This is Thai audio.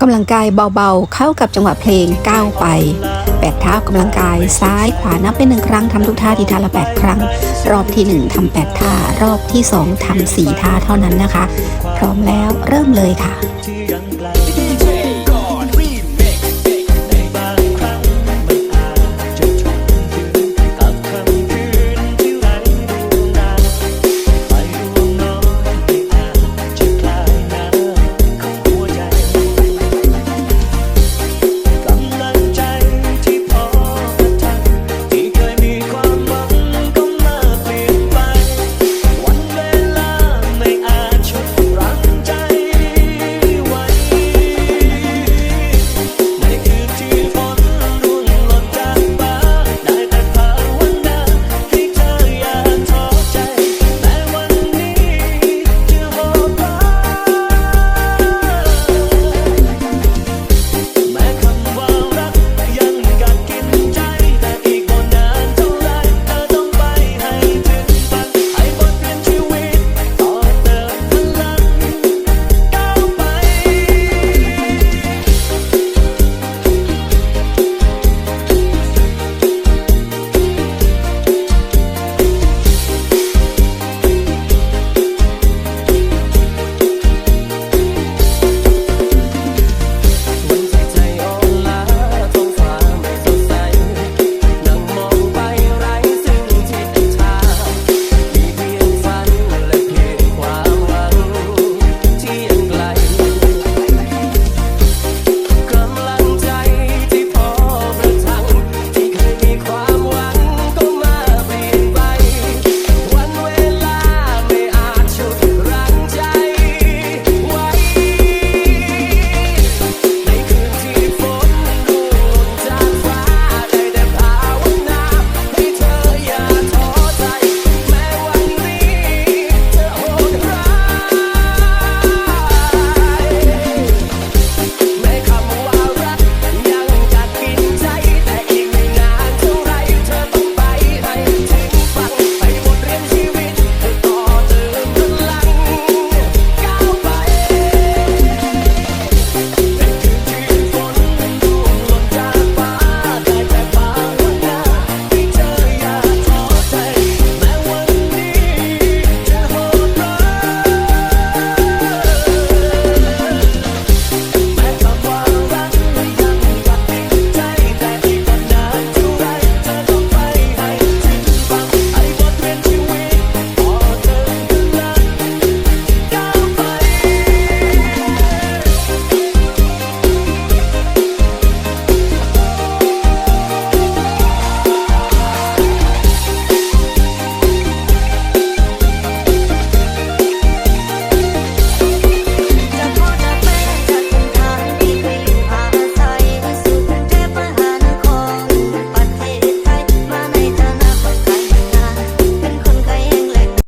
กำลังกายเบาๆ เข้ากับจังหวะเพลงก้าวไป แปดเท้าออกกำลังกายซ้ายขวานับเป็นหนึ่งครั้งทำทุกท่าทีท่าละแปดครั้ง รอบที่หนึ่งทำแปดท่ารอบที่สองทำสี่ท่าเท่านั้นนะคะ พร้อมแล้วเริ่มเลยค่ะ